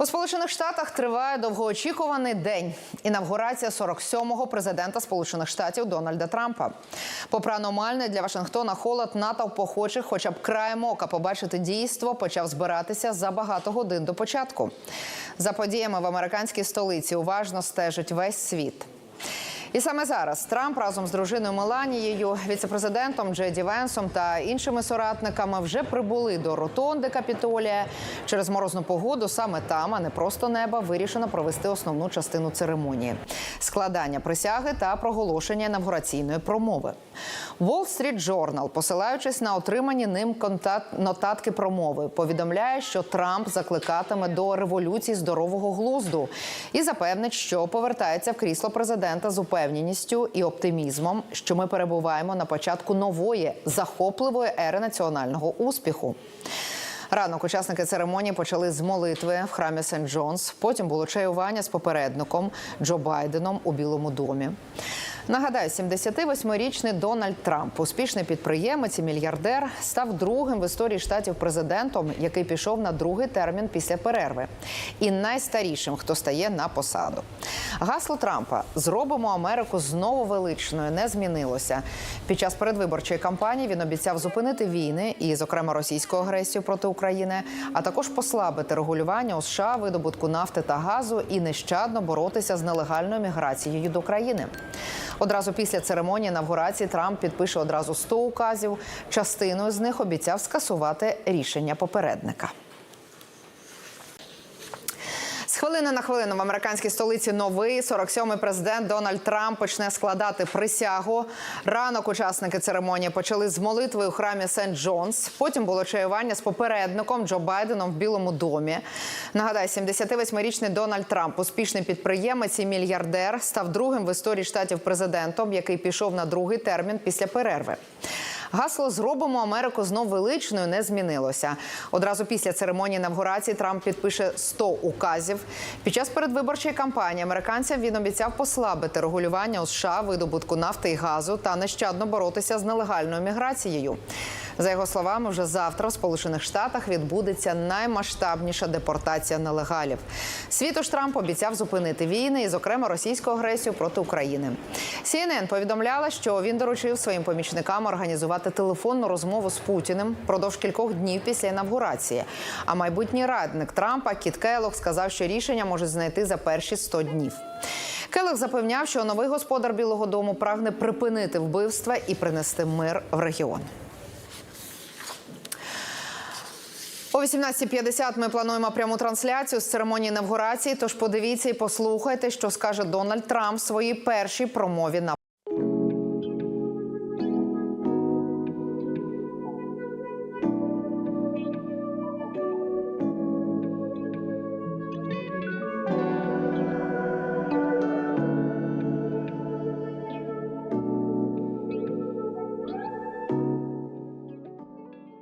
У Сполучених Штатах триває довгоочікуваний день. Інавгурація 47-го президента Сполучених Штатів Дональда Трампа. Попри аномальний для Вашингтона холод, натовп охочих, хоча б краєм ока побачити дійство, почав збиратися за багато годин до початку. За подіями в американській столиці уважно стежить весь світ. І саме зараз Трамп разом з дружиною Меланією, віцепрезидентом Джеді Венсом та іншими соратниками вже прибули до ротонди Капітолія. Через морозну погоду саме там, а не просто неба, вирішено провести основну частину церемонії складання присяги та проголошення інавгураційної промови. Wall Street Journal, посилаючись на отримані ним контакт нотатки промови, повідомляє, що Трамп закликатиме до революції здорового глузду і запевнить, що повертається в крісло президента з упевненістю і оптимізмом, що ми перебуваємо на початку нової захопливої ери національного успіху. Ранок учасники церемонії почали з молитви в храмі Сент Джонс. Потім було чаювання з попередником Джо Байденом у Білому домі. Нагадаю, 78-річний Дональд Трамп, успішний підприємець і мільярдер, став другим в історії штатів президентом, який пішов на другий термін після перерви, і найстарішим, хто стає на посаду. Гасло Трампа Зробимо Америку знову величною не змінилося. Під час передвиборчої кампанії він обіцяв зупинити війни і, зокрема, російську агресію проти України, а також послабити регулювання у США видобутку нафти та газу і нещадно боротися з нелегальною міграцією до країни. Одразу після церемонії інавгурації Трамп підпише одразу 100 указів. Частиною з них обіцяв скасувати рішення попередника. З хвилини на хвилину в американській столиці новий 47-й президент Дональд Трамп почне складати присягу. Ранок учасники церемонії почали з молитви у храмі Сент Джонс. Потім було чаювання з попередником Джо Байденом в Білому домі. Нагадаю, 78-річний Дональд Трамп, успішний підприємець і мільярдер, став другим в історії штатів президентом, який пішов на другий термін після перерви. Гасло Зробимо Америку знов величною не змінилося. Одразу після церемонії інавгурації Трамп підпише 100 указів. Під час передвиборчої кампанії американцям він обіцяв послабити регулювання у США видобутку нафти і газу та нещадно боротися з нелегальною міграцією. За його словами, вже завтра в Сполучених Штатах відбудеться наймасштабніша депортація нелегалів. Світу ж Трамп обіцяв зупинити війни, і, зокрема, російську агресію проти України. CNN повідомляла, що він доручив своїм помічникам організувати телефонну розмову з Путіним продовж кількох днів після інавгурації. А майбутній радник Трампа Кіт Келлог сказав, що рішення можуть знайти за перші 100 днів. Келех запевняв, що новий господар Білого Дому прагне припинити вбивства і принести мир в регіон. О 18.50 ми плануємо пряму трансляцію з церемонії інавгурації. Тож подивіться і послухайте, що скаже Дональд Трамп в своїй першій промові на